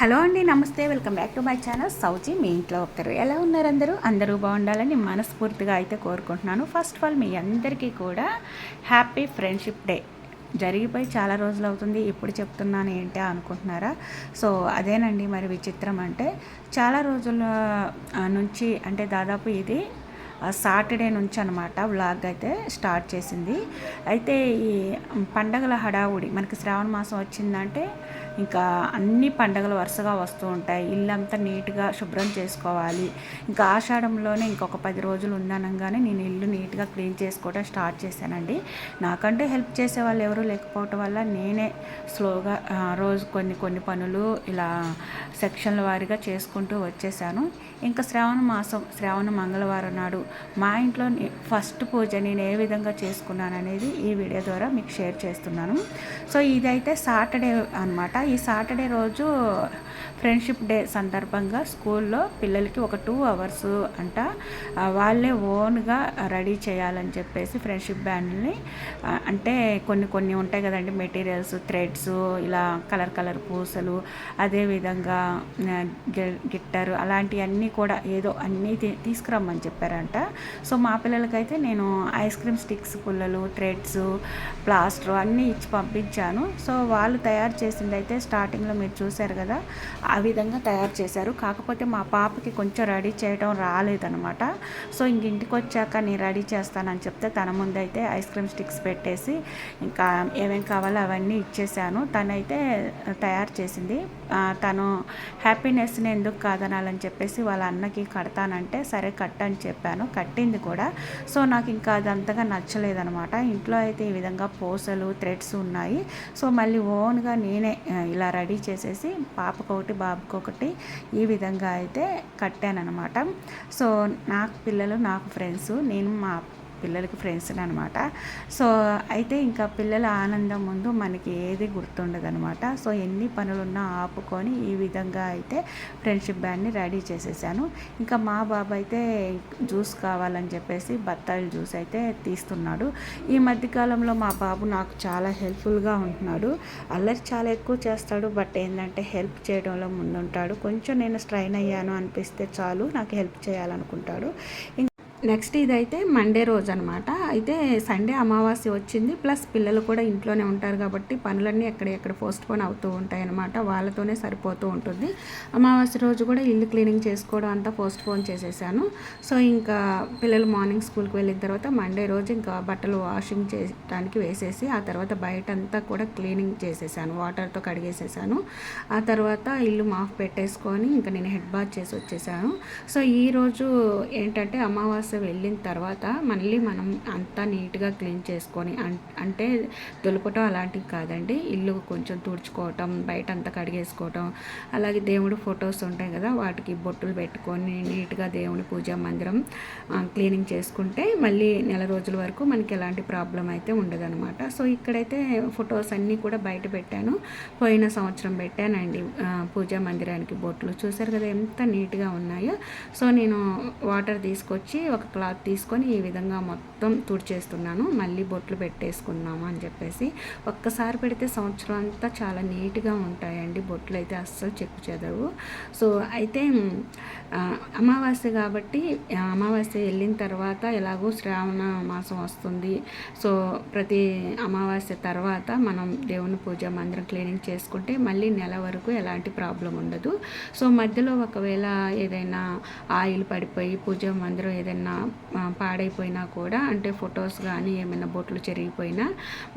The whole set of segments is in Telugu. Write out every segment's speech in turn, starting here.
హలో అండి నమస్తే. Welcome back to my channel. సౌజీ మీ ఇంట్లో ఒకరు ఎలా ఉన్నారు అందరూ? అందరూ బాగుండాలని మనస్ఫూర్తిగా అయితే కోరుకుంటున్నాను. ఫస్ట్ ఆఫ్ ఆల్ మీ అందరికీ కూడా హ్యాపీ ఫ్రెండ్షిప్ డే జరిగిపోయి చాలా రోజులు అవుతుంది. ఇప్పుడు చెప్తున్నాను ఏంటి అనుకుంటున్నారా? సో అదేనండి మరి విచిత్రం అంటే చాలా రోజుల నుంచి అంటే దాదాపు ఇది సాటర్డే నుంచి అనమాట వ్లాగ్ అయితే స్టార్ట్ చేసింది. అయితే ఈ పండగల హడావుడి మనకి శ్రావణ మాసం వచ్చిందంటే ఇంకా అన్ని పండగలు వరుసగా వస్తూ ఉంటాయి. ఇల్లంతా నీట్గా శుభ్రం చేసుకోవాలి. ఇంకా ఆషాఢంలోనే ఇంకొక పది రోజులు ఉన్నానంగానే నేను ఇల్లు నీట్గా క్లీన్ చేసుకోవడం స్టార్ట్ చేశానండి. నాకంటే హెల్ప్ చేసే వాళ్ళు ఎవరూ లేకపోవటం వల్ల నేనే స్లోగా రోజు కొన్ని కొన్ని పనులు ఇలా సెక్షన్ల వారీగా చేసుకుంటూ వచ్చేసాను. ఇంకా శ్రావణ మాసం శ్రావణ మంగళవారం నాడు మా ఇంట్లో ఫస్ట్ పూజ నేను ఏ విధంగా చేసుకున్నాను అనేది ఈ వీడియో ద్వారా మీకు షేర్ చేస్తున్నాను. సో ఇదైతే సాటర్డే అన్నమాట. ఈ సాటర్డే రోజు ఫ్రెండ్షిప్ డే సందర్భంగా స్కూల్లో పిల్లలకి ఒక టూ అవర్స్ అంట వాళ్ళే ఓన్గా రెడీ చేయాలని చెప్పేసి ఫ్రెండ్షిప్ బ్యాండ్ని అంటే కొన్ని కొన్ని ఉంటాయి కదండి మెటీరియల్స్ థ్రెడ్స్ ఇలా కలర్ కలర్ పూసలు అదేవిధంగా గి- గిట్టర్ అలాంటివన్నీ కూడా ఏదో అన్నీ తీ- తీసుకురమ్మని చెప్పారంట. సో మా పిల్లలకైతే నేను ఐస్ క్రీమ్ స్టిక్స్ పుల్లలు థ్రెడ్స్ ప్లాస్టర్ అన్నీ ఇచ్చి పంపించాను. సో వాళ్ళు తయారు చేసింది అయితే స్టార్టింగ్లో మీరు చూశారు కదా ఆ విధంగా తయారు చేశారు. కాకపోతే మా పాపకి కొంచెం రెడీ చేయడం రాలేదనమాట సో ఇంక ఇంటికి వచ్చాక నేను రెడీ చేస్తానని చెప్తే తన ముందైతే ఐస్ క్రీమ్ స్టిక్స్ పెట్టేసి ఇంకా ఏమేం కావాలో అవన్నీ ఇచ్చేసాను. తనైతే తయారు చేసింది. తను హ్యాపీనెస్ని ఎందుకు కాదనాలని చెప్పేసి వాళ్ళ అన్నకి కడతానంటే సరే కట్టని చెప్పాను. కట్టింది కూడా. సో నాకు ఇంకా అది అంతగా నచ్చలేదనమాట ఇంట్లో అయితే ఈ విధంగా పూసలు థ్రెడ్స్ ఉన్నాయి. సో మళ్ళీ ఓన్గా నేనే ఇలా రెడీ చేసేసి పాపకు ఒకటి బాబుకి ఒకటి ఈ విధంగా అయితే కట్టానమాట సో నాకు పిల్లలు నాకు ఫ్రెండ్స్ నేను మా పిల్లలకి ఫ్రెండ్స్ని అనమాట సో అయితే ఇంకా పిల్లల ఆనందం ముందు మనకి ఏది గుర్తుండదనమాట. సో ఎన్ని పనులున్నా ఆపుకొని ఈ విధంగా అయితే ఫ్రెండ్షిప్ బ్యాండ్ని రెడీ చేసేసాను. ఇంకా మా బాబు అయితే జ్యూస్ కావాలని చెప్పేసి బత్తాయిల జ్యూస్ అయితే తీస్తున్నాడు. ఈ మధ్యకాలంలో మా బాబు నాకు చాలా హెల్ప్ఫుల్గా ఉంటున్నాడు. అల్లరి చాలా ఎక్కువ చేస్తాడు. బట్ ఏంటంటే హెల్ప్ చేయడంలో ముందుంటాడు. కొంచెం నేను స్ట్రైన్ అయ్యాను అనిపిస్తే చాలు నాకు హెల్ప్ చేయాలనుకుంటాడు. నెక్స్ట్ ఇదైతే మండే రోజు అనమాట అయితే సండే అమావాస్య వచ్చింది. ప్లస్ పిల్లలు కూడా ఇంట్లోనే ఉంటారు కాబట్టి పనులన్నీ ఎక్కడెక్కడ పోస్ట్ పోన్ అవుతూ ఉంటాయి అనమాట వాళ్ళతోనే సరిపోతూ ఉంటుంది. అమావాస్య రోజు కూడా ఇల్లు క్లీనింగ్ చేసుకోవడం అంతా పోస్ట్ పోన్ చేసేసాను. సో ఇంకా పిల్లలు మార్నింగ్ స్కూల్కి వెళ్ళిన తర్వాత మండే రోజు ఇంకా బట్టలు వాషింగ్ చేయడానికి వేసేసి ఆ తర్వాత బయట అంతా కూడా క్లీనింగ్ చేసేసాను. వాటర్తో కడిగేసేసాను. ఆ తర్వాత ఇల్లు మాఫ్ పెట్టేసుకొని ఇంకా నేను హెడ్ బాత్ చేసి వచ్చేసాను. సో ఈ రోజు ఏంటంటే అమావాస్య వెళ్ళిన తర్వాత మళ్ళీ మనం అంతా నీట్గా క్లీన్ చేసుకొని అంటే దులపటం అలాంటివి కాదండి. ఇల్లు కొంచెం తుడుచుకోవటం బయట అంతా కడిగేసుకోవటం అలాగే దేవుడు ఫొటోస్ ఉంటాయి కదా వాటికి బొట్టులు పెట్టుకొని నీట్గా దేవుని పూజా మందిరం క్లీనింగ్ చేసుకుంటే మళ్ళీ నెల రోజుల వరకు మనకి ఎలాంటి ప్రాబ్లం అయితే ఉండదనమాట సో ఇక్కడైతే ఫొటోస్ అన్నీ కూడా బయట పెట్టాను. పోయిన సంవత్సరం పెట్టానండి పూజా మందిరానికి బొట్లు చూసారు కదా ఎంత నీట్గా ఉన్నాయో. సో నేను వాటర్ తీసుకొచ్చి ఒక క్లాత్ తీసుకొని ఈ విధంగా మొత్తం తుడిచేస్తున్నాను. మళ్ళీ బొట్లు పెట్టేసుకున్నాము అని చెప్పేసి. ఒక్కసారి పెడితే సంవత్సరం అంతా చాలా నీట్గా ఉంటాయండి. బొట్లు అయితే అస్సలు చెక్కు చెదవు సో అయితే అమావాస్య కాబట్టి అమావాస్య వెళ్ళిన తర్వాత ఎలాగో శ్రావణ మాసం వస్తుంది. సో ప్రతి అమావాస్య తర్వాత మనం దేవుని పూజ మందిరం క్లీనింగ్ చేసుకుంటే మళ్ళీ నెల వరకు ఎలాంటి ప్రాబ్లం ఉండదు. సో మధ్యలో ఒకవేళ ఏదైనా ఆయిల్ పడిపోయి పూజ మందిరం ఏదైనా ఏమైనా పాడైపోయినా కూడా అంటే ఫొటోస్ కానీ ఏమైనా బొట్లు చెరిగిపోయినా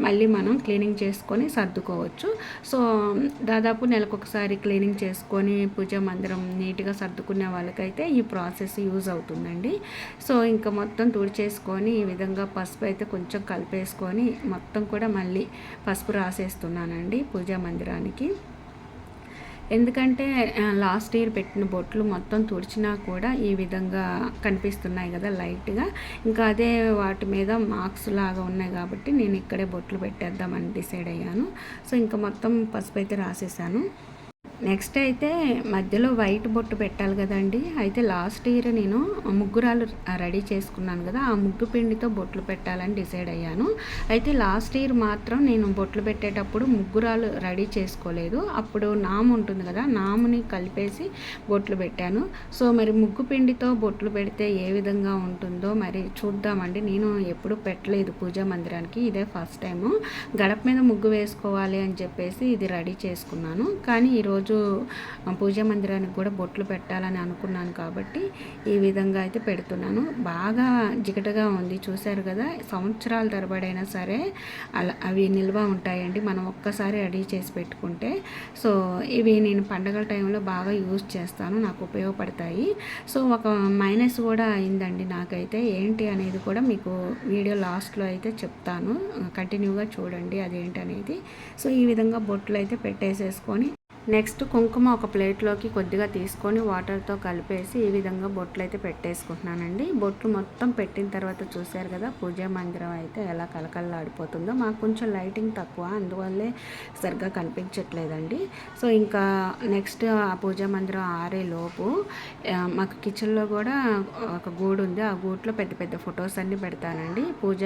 మళ్ళీ మనం క్లీనింగ్ చేసుకొని సర్దుకోవచ్చు. సో దాదాపు నెలకొకసారి క్లీనింగ్ చేసుకొని పూజ మందిరం నీట్గా సర్దుకునే వాళ్ళకైతే ఈ ప్రాసెస్ యూజ్ అవుతుందండి. సో ఇంకా మొత్తం తుడిచేసుకొని ఈ విధంగా పసుపు అయితే కొంచెం కలిపేసుకొని మొత్తం కూడా మళ్ళీ పసుపు రాసేస్తున్నానండి పూజా మందిరానికి. ఎందుకంటే లాస్ట్ ఇయర్ పెట్టిన బొట్లు మొత్తం తుడిచినా కూడా ఈ విధంగా కనిపిస్తున్నాయి కదా లైట్గా. ఇంకా అదే వాటి మీద మార్క్స్ లాగా ఉన్నాయి కాబట్టి నేను ఇక్కడే బొట్లు పెట్టేద్దామని డిసైడ్ అయ్యాను. సో ఇంకా మొత్తం పసుపు అయితే రాసేసాను. నెక్స్ట్ అయితే మధ్యలో వైట్ బొట్టు పెట్టాలి కదండి. అయితే లాస్ట్ ఇయర్ నేను ముగ్గురాలు రెడీ చేసుకున్నాను కదా ఆ ముగ్గు పిండితో బొట్లు పెట్టాలని డిసైడ్ అయ్యాను. అయితే లాస్ట్ ఇయర్ మాత్రం నేను బొట్లు పెట్టేటప్పుడు ముగ్గురాలు రెడీ చేసుకోలేదు. అప్పుడు నామ్ ఉంటుంది కదా నాముని కలిపేసి బొట్లు పెట్టాను. సో మరి ముగ్గు పిండితో బొట్లు పెడితే ఏ విధంగా ఉంటుందో మరి చూద్దామండి. నేను ఎప్పుడు పెట్టలేదు పూజా మందిరానికి ఇదే ఫస్ట్ టైము. గడప మీద ముగ్గు వేసుకోవాలి అని చెప్పేసి ఇది రెడీ చేసుకున్నాను. కానీ ఈరోజు పూజా మందిరానికి కూడా బొట్లు పెట్టాలని అనుకున్నాను కాబట్టి ఈ విధంగా అయితే పెడుతున్నాను. బాగా జిగటగా ఉంది చూశారు కదా? సంవత్సరాల తరబడైనా సరే అలా అవి నిల్వ ఉంటాయండి. మనం ఒక్కసారి రెడీ చేసి పెట్టుకుంటే. సో ఇవి నేను పండగల టైంలో బాగా యూజ్ చేస్తాను నాకు ఉపయోగపడతాయి. సో ఒక మైనస్ కూడా అయిందండి నాకైతే. ఏంటి అనేది కూడా మీకు వీడియో లాస్ట్లో అయితే చెప్తాను. కంటిన్యూగా చూడండి అదేంటి అనేది సో ఈ విధంగా బొట్లు అయితే పెట్టేసేసుకొని నెక్స్ట్ కుంకుమ ఒక ప్లేట్లోకి కొద్దిగా తీసుకొని వాటర్తో కలిపేసి ఈ విధంగా బొట్లు అయితే పెట్టేసుకుంటున్నానండి. బొట్లు మొత్తం పెట్టిన తర్వాత చూశారు కదా పూజా మందిరం అయితే ఎలా కలకల్లాడిపోతుందో మాకు కొంచెం లైటింగ్ తక్కువ అందువల్లే సరిగ్గా కనిపించట్లేదండి. సో ఇంకా నెక్స్ట్ ఆ పూజా మందిరం ఆరే లోపు మాకు కిచెన్లో కూడా ఒక గూడు ఉంది. ఆ గూట్లో పెద్ద పెద్ద ఫొటోస్ అన్నీ పెడతానండి. పూజ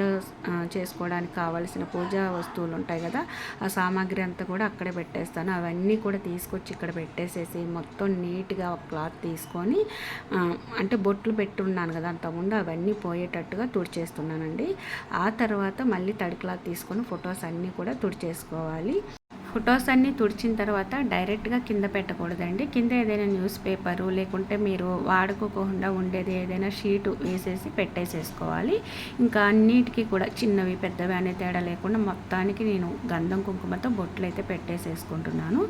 చేసుకోవడానికి కావాల్సిన పూజా వస్తువులు ఉంటాయి కదా ఆ సామాగ్రి అంతా కూడా అక్కడే పెట్టేస్తాను. అవన్నీ కూడా తీసుకొచ్చి ఇక్కడ పెట్టేసేసి మొత్తం నీట్గా క్లాత్ తీసుకొని అంటే బొట్లు పెట్టున్నాను కదా అంతకుముందు అవన్నీ పోయేటట్టుగా తుడిచేస్తున్నానండి. ఆ తర్వాత మళ్ళీ తడి క్లాత్ తీసుకొని ఫొటోస్ అన్నీ కూడా తుడిచేసుకోవాలి. ఫొటోస్ అన్నీ తుడిచిన తర్వాత డైరెక్ట్గా కింద పెట్టకూడదండి. కింద ఏదైనా న్యూస్ పేపరు లేకుంటే మీరు వాడుకోకుండా ఉండేది ఏదైనా షీటు వేసేసి పెట్టేసేసుకోవాలి. ఇంకా అన్నిటికీ కూడా చిన్నవి పెద్దవి అనే తేడా లేకుండా మొత్తానికి నేను గంధం కుంకుమతో బొట్లు అయితే పెట్టేసేసుకుంటున్నాను.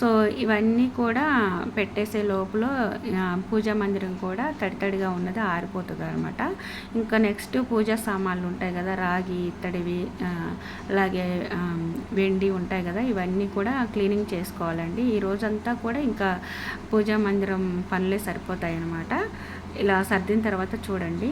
సో ఇవన్నీ కూడా పెట్టేసే లోపల పూజా మందిరం కూడా తడితడిగా ఉన్నది ఆరిపోతుంది అనమాట ఇంకా నెక్స్ట్ పూజా సామాన్లు ఉంటాయి కదా రాగి ఇత్తడివి అలాగే వెండి ఉంటాయి కదా ఇవన్నీ అన్నీ కూడా క్లీనింగ్ చేసుకోవాలండి. ఈ రోజంతా కూడా ఇంకా పూజా మందిరం పనులే సరిపోతాయి అన్నమాట ఇలా సర్దిన తర్వాత చూడండి.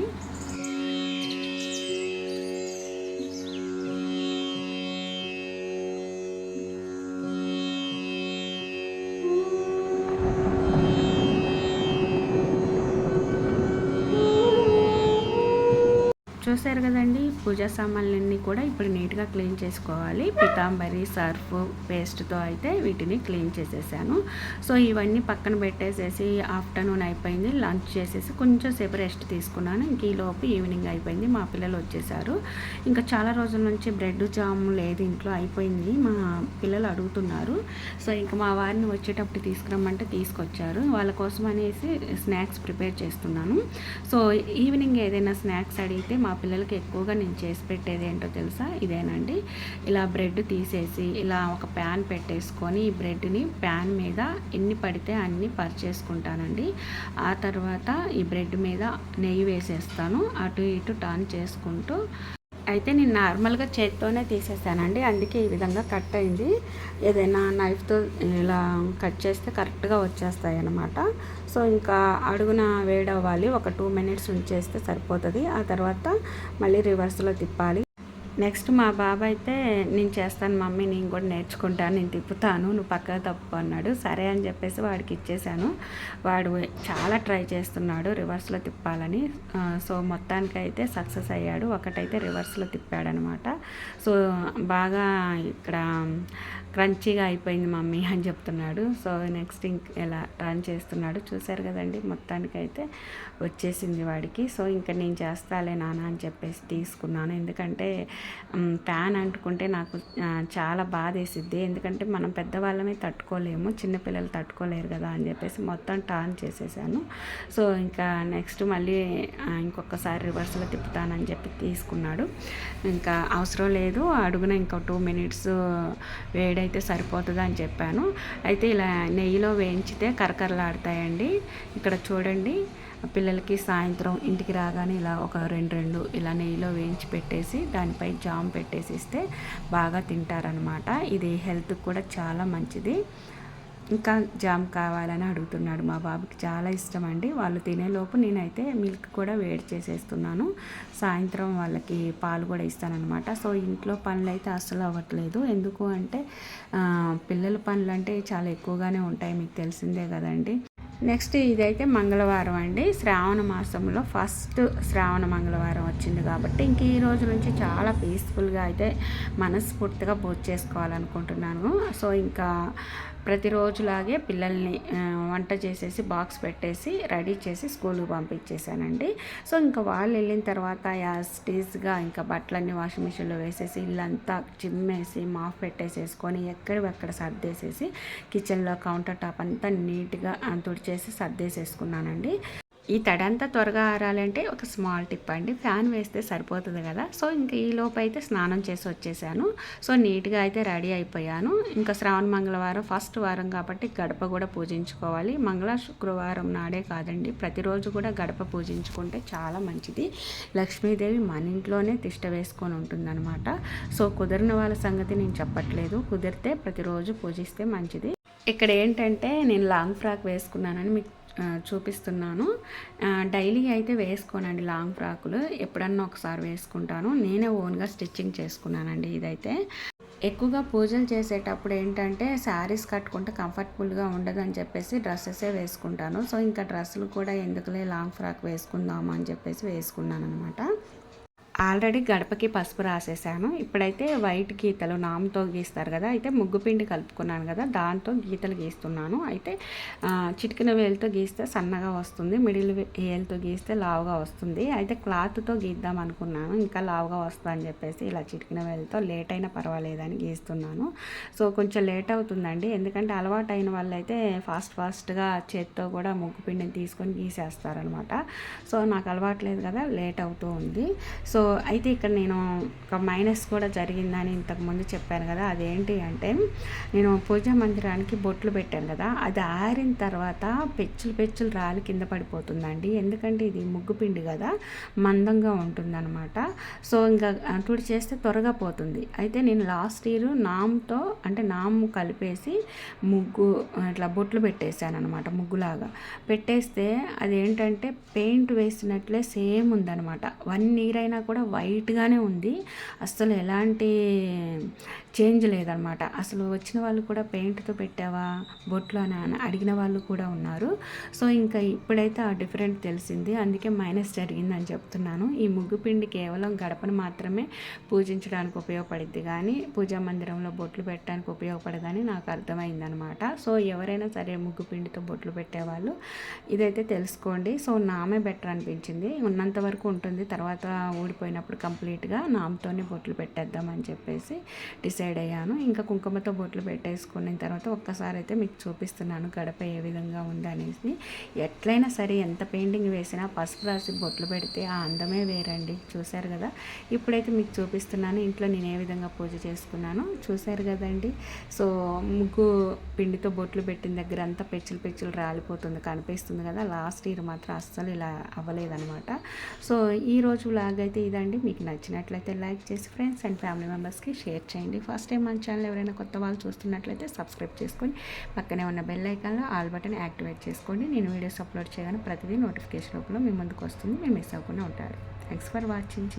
చూసారు కదండి పూజా సామాన్లన్నీ కూడా ఇప్పుడు నీట్గా క్లీన్ చేసుకోవాలి. పితాంబరి సర్ఫ్ పేస్ట్తో అయితే వీటిని క్లీన్ చేసేసాను. సో ఇవన్నీ పక్కన పెట్టేసేసి ఆఫ్టర్నూన్ అయిపోయింది. లంచ్ చేసేసి కొంచెం సేపు రెస్ట్ తీసుకున్నాను. ఇంక ఈలోపు ఈవినింగ్ అయిపోయింది. మా పిల్లలు వచ్చేసారు. ఇంకా చాలా రోజుల నుంచి బ్రెడ్ జామ్ లేదు ఇంట్లో అయిపోయింది. మా పిల్లలు అడుగుతున్నారు. సో ఇంకా మా వారిని వచ్చేటప్పుడు తీసుకురమ్మంటే తీసుకొచ్చారు. వాళ్ళ కోసం అనేసి స్నాక్స్ ప్రిపేర్ చేస్తున్నాను. సో ఈవినింగ్ ఏదైనా స్నాక్స్ అడిగితే మా పిల్లలకి ఎక్కువగా నేను చేసి పెట్టేది ఏంటో తెలుసా? ఇదేనండి. ఇలా బ్రెడ్ తీసేసి ఇలా ఒక ప్యాన్ పెట్టేసుకొని ఈ బ్రెడ్ని ప్యాన్ మీద ఎన్ని పడితే అన్ని పరిచేసుకుంటానండి. ఆ తర్వాత ఈ బ్రెడ్ మీద నెయ్యి వేసేస్తాను. అటు ఇటు టర్న్ చేసుకుంటూ అయితే నేను నార్మల్గా చేతితోనే తీసేసానండి. అందుకే ఈ విధంగా కట్ అయింది. ఏదైనా నైఫ్తో ఇలా కట్ చేస్తే కరెక్ట్గా వచ్చేస్తాయి అన్నమాట. సో ఇంకా అడుగున వేడవ్వాలి. ఒక టూ మినిట్స్ ఉంచేస్తే సరిపోతుంది. ఆ తర్వాత మళ్ళీ రివర్స్లో తిప్పాలి. నెక్స్ట్ మా బాబా అయితే నేను చేస్తాను మమ్మీ నేను కూడా నేర్చుకుంటాను నేను తిప్పుతాను నువ్వు పక్కగా తప్పు అన్నాడు. సరే అని చెప్పేసి వాడికి ఇచ్చేసాను వాడు చాలా ట్రై చేస్తున్నాడు రివర్స్లో తిప్పాలని. సో మొత్తానికి అయితే సక్సెస్ అయ్యాడు. ఒకటైతే రివర్స్లో తిప్పాడనమాట. సో బాగా ఇక్కడ క్రంచీగా అయిపోయింది మమ్మీ అని చెప్తున్నాడు. సో నెక్స్ట్ ఇంక ఎలా రన్ చేస్తున్నాడు చూశారు కదండి. మొత్తానికి అయితే వచ్చేసింది వాడికి. సో ఇంకా నేను చేస్తాలే నాన్న అని చెప్పేసి తీసుకున్నాను. ఎందుకంటే ప్యాన్ అంటుకుంటే నాకు చాలా బాధ వేసిద్ది ఎందుకంటే మనం పెద్దవాళ్ళమే తట్టుకోలేము. చిన్నపిల్లలు తట్టుకోలేరు కదా అని చెప్పేసి మొత్తం టర్న్ చేసేసాను. సో ఇంకా నెక్స్ట్ మళ్ళీ ఇంకొకసారి రివర్స్లో తిప్పుతానని చెప్పి తీసుకున్నాడు. ఇంకా అవసరం లేదు. అడుగున ఇంకో టూ మినిట్స్ అయితే సరిపోతుంది అని చెప్పాను. అయితే ఇలా నెయ్యిలో వేయించితే కరకరలాడతాయండి. ఇక్కడ చూడండి పిల్లలకి సాయంత్రం ఇంటికి రాగానే ఇలా ఒక రెండు రెండు ఇలా నెయ్యిలో వేయించి పెట్టేసి దానిపై జామ్ పెట్టేసి ఇస్తే బాగా తింటారనమాట ఇది హెల్త్కి కూడా చాలా మంచిది. ఇంకా జామ్ కావాలని అడుగుతున్నాడు మా బాబుకి. చాలా ఇష్టం అండి. వాళ్ళు తినేలోపు నేనైతే మిల్క్ కూడా వేడి చేసేస్తున్నాను. సాయంత్రం వాళ్ళకి పాలు కూడా ఇస్తానన్నమాట. సో ఇంట్లో పనులు అయితే అస్సలు అవ్వట్లేదు. ఎందుకు అంటే పిల్లల పనులు అంటే చాలా ఎక్కువగానే ఉంటాయి మీకు తెలిసిందే కదండి. నెక్స్ట్ ఇదైతే మంగళవారం అండి. శ్రావణ మాసంలో ఫస్ట్ శ్రావణ మంగళవారం వచ్చింది కాబట్టి ఇంక ఈ రోజు నుంచి చాలా పీస్ఫుల్గా అయితే మనస్ఫూర్తిగా పూజ చేసుకోవాలనుకుంటున్నాను. సో ఇంకా ప్రతిరోజులాగే పిల్లల్ని వంట చేసేసి బాక్స్ పెట్టేసి రెడీ చేసి స్కూల్కి పంపించేసానండి సో ఇంకా వాళ్ళు వెళ్ళిన తర్వాత యాస్టీస్గా ఇంకా బట్టలన్నీ వాషింగ్ మిషన్లో వేసేసి ఇల్లంతా చిమ్మేసి మాఫ్ పెట్టేసేసుకొని ఎక్కడెక్కడ సర్దేసేసి కిచెన్లో కౌంటర్ టాప్ అంతా నీట్గా తుడిచేసి సర్దేసేసుకున్నానండి. ఈ తడంతా త్వరగా ఆరాలంటే ఒక స్మాల్ టిప్ అండి. ఫ్యాన్ వేస్తే సరిపోతుంది కదా. సో ఇంకా ఈ లోపు అయితే స్నానం చేసి వచ్చేసాను. సో నీట్గా అయితే రెడీ అయిపోయాను. ఇంకా శ్రావణ మంగళవారం ఫస్ట్ వారం కాబట్టి గడప కూడా పూజించుకోవాలి. మంగళ శుక్రవారం నాడే కాదండి. ప్రతిరోజు కూడా గడప పూజించుకుంటే చాలా మంచిది. లక్ష్మీదేవి మన ఇంట్లోనే తిష్ట వేసుకొని ఉంటుందన్నమాట. సో కుదిరిన వాళ్ళ సంగతి నేను చెప్పట్లేదు. కుదిరితే ప్రతిరోజు పూజిస్తే మంచిది. ఇక్కడ ఏంటంటే నేను లాంగ్ ఫ్రాక్ వేసుకున్నానని మీకు చూపిస్తున్నాను. డైలీ అయితే వేసుకోనండి లాంగ్ ఫ్రాకులు. ఎప్పుడన్నా ఒకసారి వేసుకుంటాను. నేనే ఓన్గా స్టిచ్చింగ్ చేసుకున్నానండి ఇదైతే. ఎక్కువగా పూజలు చేసేటప్పుడు ఏంటంటే శారీస్ కట్టుకుంటే కంఫర్టబుల్గా ఉండదని చెప్పేసి డ్రెస్సెసే వేసుకుంటాను. సో ఇంకా డ్రెస్సులు కూడా ఎందుకులే లాంగ్ ఫ్రాక్ వేసుకుందాము అని చెప్పేసి వేసుకున్నాను అనమాట ఆల్రెడీ గడపకి పసుపు రాసేసాను. ఇప్పుడైతే వైట్ గీతలు నామ్తో గీస్తారు కదా. అయితే ముగ్గు పిండి కలుపుకున్నాను కదా. దాంతో గీతలు గీస్తున్నాను. అయితే చిటికిన వేలుతో గీస్తే సన్నగా వస్తుంది. మిడిల్ వేలుతో గీస్తే లావుగా వస్తుంది. అయితే క్లాత్తో గీద్దాం అనుకున్నాను. ఇంకా లావుగా వస్తుందని చెప్పేసి ఇలా చిటికిన వేలుతో లేట్ అయినా పర్వాలేదని గీస్తున్నాను. సో కొంచెం లేట్ అవుతుందండి. ఎందుకంటే అలవాటు అయిన వాళ్ళు అయితే ఫాస్ట్ ఫాస్ట్గా చేత్తో కూడా ముగ్గు పిండిని తీసుకొని గీసేస్తారనమాట. సో నాకు అలవాట్లేదు కదా. లేట్ అవుతూ ఉంది. సో అయితే ఇక్కడ నేను ఒక మైనస్ కూడా జరిగిందని ఇంతకుముందు చెప్పాను కదా అదేంటి అంటే నేను పూజా మందిరానికి బొట్లు పెట్టాను కదా అది ఆరిన తర్వాత పెచ్చులు పెచ్చులు రాలి కింద పడిపోతుందండి. ఎందుకంటే ఇది ముగ్గు పిండి కదా మందంగా ఉంటుందన్నమాట. సో ఇంకా తుడి చేస్తే త్వరగా పోతుంది. అయితే నేను లాస్ట్ ఇయర్ నామ్తో అంటే నాము కలిపేసి ముగ్గు ఇట్లా బొట్లు పెట్టేశాను అనమాట ముగ్గులాగా. పెట్టేస్తే అదేంటంటే పెయింట్ వేసినట్లే సేమ్ ఉందనమాట వన్ ఇయర్ అయినా కూడా కూడా వైట్గానే ఉంది. అస్సలు ఎలాంటి చేంజ్ లేదనమాట. అసలు వచ్చిన వాళ్ళు కూడా పెయింట్తో పెట్టావా? బొట్లు అని అడిగిన వాళ్ళు కూడా ఉన్నారు. సో ఇంకా ఇప్పుడైతే ఆ డిఫరెంట్ తెలిసింది. అందుకే మైనస్ జరిగిందని చెప్తున్నాను. ఈ ముగ్గు పిండి కేవలం గడపను మాత్రమే పూజించడానికి ఉపయోగపడిద్ది కానీ పూజా మందిరంలో బొట్లు పెట్టడానికి ఉపయోగపడదని నాకు అర్థమైందనమాట. సో ఎవరైనా సరే ముగ్గు పిండితో బొట్లు పెట్టేవాళ్ళు ఇదైతే తెలుసుకోండి. సో నామే బెటర్ అనిపించింది. ఉన్నంత వరకు ఉంటుంది. తర్వాత ఊడిపోయినప్పుడు కంప్లీట్గా నామతోనే బొట్లు పెట్టేద్దామని చెప్పేసి డిసైడ్ అయ్యాను. ఇంకా కుంకుమతో బొట్లు పెట్టేసుకున్న తర్వాత ఒక్కసారి అయితే మీకు చూపిస్తున్నాను గడప ఏ విధంగా ఉంది అనేసి. ఎట్లయినా సరే ఎంత పెయింటింగ్ వేసినా పసుపు రాసి బొట్లు పెడితే ఆ అందమే వేరండి. చూశారు కదా? ఇప్పుడైతే మీకు చూపిస్తున్నాను ఇంట్లో నేను ఏ విధంగా పూజ చేసుకున్నాను. చూశారు కదండి? సో ముగ్గు పిండితో బొట్లు పెట్టిన దగ్గర అంతా పెచ్చులు పెచ్చులు రాలిపోతుంది కనిపిస్తుంది కదా? లాస్ట్ ఇయర్ మాత్రం అస్సలు ఇలా అవ్వలేదన్నమాట. సో ఈ రోజు లాగైతే ఇదండి. మీకు నచ్చినట్లయితే లైక్ చేసి ఫ్రెండ్స్ అండ్ ఫ్యామిలీ మెంబర్స్కి షేర్ చేయండి. ఫస్ట్ టైం మన ఛానల్ ఎవరైనా కొత్త వాళ్ళు చూస్తున్నట్లయితే సబ్స్క్రైబ్ చేసుకొని పక్కనే ఉన్న బెల్ ఐకాన్లో ఆల్ బటన్ యాక్టివేట్ చేసుకోండి. నేను వీడియోస్ అప్లోడ్ చేయగానే ప్రతిదీ నోటిఫికేషన్ లోపల మీ ముందుకు వస్తుంది. మీరు మిస్ అవ్వకుండా ఉంటారు. Thanks for watching